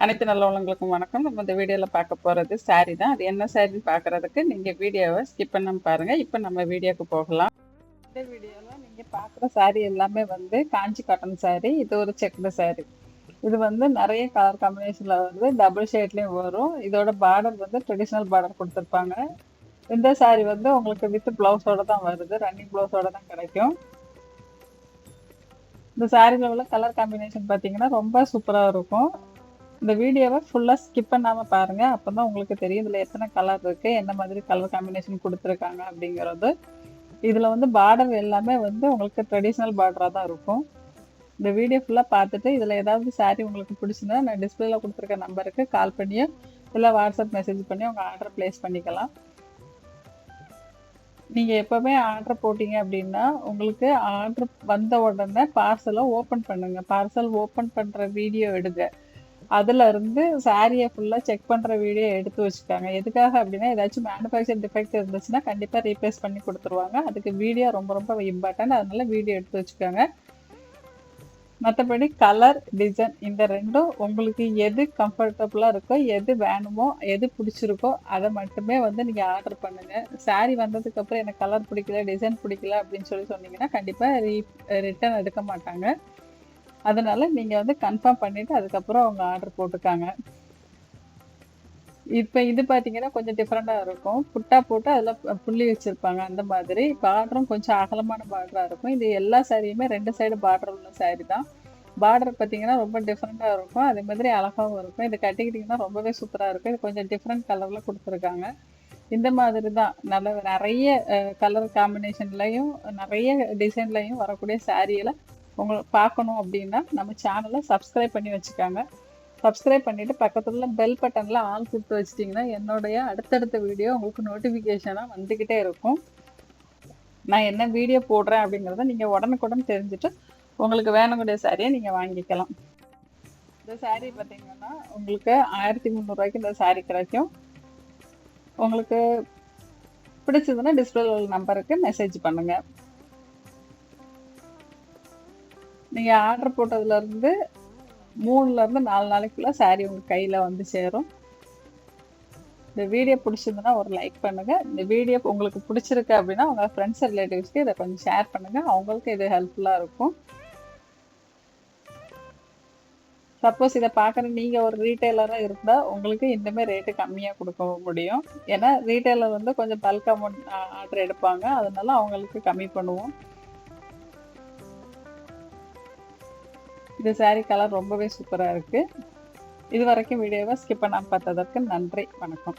அனைத்து நல்லவங்களுக்கும் வணக்கம். நம்ம இந்த வீடியோவில் பார்க்க போகிறது saree தான். அது என்ன சாரின்னு பார்க்குறதுக்கு நீங்கள் வீடியோவை ஸ்கிப் பண்ண பாருங்கள் இப்போ நம்ம வீடியோக்கு போகலாம். இந்த வீடியோவில் நீங்கள் பார்க்குற saree எல்லாமே வந்து காஞ்சி காட்டன் saree இது ஒரு செக்குடு saree. இது வந்து நிறைய கலர் காம்பினேஷனில் வருது டபுள் ஷேட்லேயும் வரும். இதோட பார்டர் வந்து ட்ரெடிஷ்னல் பார்டர் கொடுத்துருப்பாங்க. இந்த saree வந்து உங்களுக்கு வித் ப்ளவுஸோட தான் வருது. ரன்னிங் ப்ளவுஸோட தான் கிடைக்கும். இந்த சாரியில் உள்ள கலர் காம்பினேஷன் பார்த்தீங்கன்னா ரொம்ப சூப்பராக இருக்கும். இந்த வீடியோவை ஃபுல்லாக ஸ்கிப் பண்ணாமல் பாருங்கள் அப்போ தான் உங்களுக்கு தெரியும் இதில் எத்தனை கலர் இருக்குது என்ன மாதிரி கலர் காம்பினேஷன் கொடுத்துருக்காங்க அப்படிங்கிறது. இதில் வந்து பார்டர் எல்லாமே வந்து உங்களுக்கு ட்ரெடிஷ்னல் பார்டராக தான் இருக்கும். இந்த வீடியோ ஃபுல்லாக பார்த்துட்டு இதில் ஏதாவது சாரீ உங்களுக்கு பிடிச்சிருந்தா நான் டிஸ்பிளேல கொடுத்துருக்க நம்பருக்கு கால் பண்ணியோ இல்லை வாட்ஸ்அப் மெசேஜ் பண்ணி உங்கள் ஆர்டர் ப்ளேஸ் பண்ணிக்கலாம். நீங்கள் எப்போவுமே ஆர்டர் போட்டிங்க அப்படின்னா உங்களுக்கு ஆர்டர் வந்த உடனே பார்சலை ஓப்பன் பண்ணுங்கள் பார்சல் ஓப்பன் பண்ணுற வீடியோ எடுங்க. அதில் இருந்து சாரியை ஃபுல்லாக செக் பண்ணுற வீடியோ எடுத்து வச்சுக்காங்க எதுக்காக அப்படின்னா ஏதாச்சும் மேனுஃபேக்சர் டிஃபெக்ட் இருந்துச்சுன்னா கண்டிப்பாக ரீப்ளேஸ் பண்ணி கொடுத்துருவாங்க. அதுக்கு வீடியோ ரொம்ப ரொம்ப இம்பார்ட்டன்ட் அதனால வீடியோ எடுத்து வச்சுக்காங்க. மற்றபடி கலர் டிசைன் இந்த ரெண்டும் உங்களுக்கு எது கம்ஃபர்டபுளாக இருக்கோ எது வேணுமோ எது பிடிச்சிருக்கோ அதை மட்டுமே வந்து நீங்கள் ஆர்டர் பண்ணுங்கள் சாரீ வந்ததுக்கப்புறம் எனக்கு கலர் பிடிக்கல டிசைன் பிடிக்கல அப்படின்னு சொல்லி சொன்னீங்கன்னா கண்டிப்பாக ரீ ரிட்டர்ன் எடுக்க மாட்டாங்க. அதனால நீங்கள் வந்து கன்ஃபார்ம் பண்ணிவிட்டு அதுக்கப்புறம் அவங்க ஆர்டர் போட்டிருக்காங்க இப்போ இது பார்த்தீங்கன்னா கொஞ்சம் டிஃப்ரெண்ட்டாக இருக்கும். புட்டா போட்டு அதில் புள்ளி வச்சுருப்பாங்க அந்த மாதிரி. பார்டரும் கொஞ்சம் அகலமான பார்டராக இருக்கும். இது எல்லா சாரியுமே ரெண்டு சைடு பார்டர் உள்ள சாரி தான். பார்டர் பார்த்தீங்கன்னா ரொம்ப டிஃப்ரெண்ட்டாக இருக்கும். அதே மாதிரி அழகாகவும் இருக்கும். இது கட்டிக்கிட்டிங்கன்னா ரொம்பவே சூப்பராக இருக்கும். இது கொஞ்சம் டிஃப்ரெண்ட் கலரில் கொடுத்துருக்காங்க. இந்த மாதிரி தான். நல்ல நிறைய கலர் காம்பினேஷன்லையும் நிறைய டிசைன்லையும் வரக்கூடிய சாரியில் உங்களை பார்க்கணும் அப்படின்னா நம்ம சேனலை சப்ஸ்கிரைப் பண்ணி வச்சுக்காங்க. சப்ஸ்கிரைப் பண்ணிவிட்டு பக்கத்தில் பெல் பட்டனில் ஆல் கொடுத்து வச்சிட்டிங்கன்னா என்னுடைய அடுத்தடுத்த வீடியோ உங்களுக்கு நோட்டிஃபிகேஷனாக வந்துக்கிட்டே இருக்கும். நான் என்ன வீடியோ போடுறேன் அப்படிங்கிறத நீங்கள் உடனுக்குடன் தெரிஞ்சுட்டு உங்களுக்கு வேணுங்கிற சாரியை நீங்கள் வாங்கிக்கலாம். இந்த சாரீ பார்த்தீங்கன்னா உங்களுக்கு ஆயிரத்தி முந்நூறுரூவாய்க்கு இந்த சாரீ கிடைக்கும். உங்களுக்கு பிடிச்சதுன்னா டிஸ்பிளே நம்பருக்கு மெசேஜ் பண்ணுங்கள் நீங்கள் ஆர்டர் போட்டதுலேருந்து மூணுலேருந்து நாலு நாளைக்குள்ளே சாரீ உங்கள் கையில் வந்து சேரும். இந்த வீடியோ பிடிச்சிருந்துன்னா ஒரு லைக் பண்ணுங்கள் இந்த வீடியோ உங்களுக்கு பிடிச்சிருக்கு அப்படின்னா உங்கள் ஃப்ரெண்ட்ஸ் ரிலேட்டிவ்ஸ்க்கு இதை கொஞ்சம் ஷேர் பண்ணுங்கள் அவங்களுக்கு இது ஹெல்ப்ஃபுல்லாக இருக்கும். சப்போஸ் இதை பார்க்குற நீங்கள் ஒரு ரீட்டைலராக இருந்தால் உங்களுக்கு இன்னுமே ரேட்டு கம்மியாக கொடுக்க முடியும். ஏன்னா ரீட்டைலர் வந்து கொஞ்சம் பல்க் அமௌண்ட் ஆர்டர் எடுப்பாங்க. அதனால அவங்களுக்கு கம்மி பண்ணுவோம். இந்த சாரீ கலர் ரொம்பவே சூப்பராக இருக்குது இது வரைக்கும் வீடியோவை ஸ்கிப் பண்ணாமல் பார்த்ததற்கு நன்றி. வணக்கம்.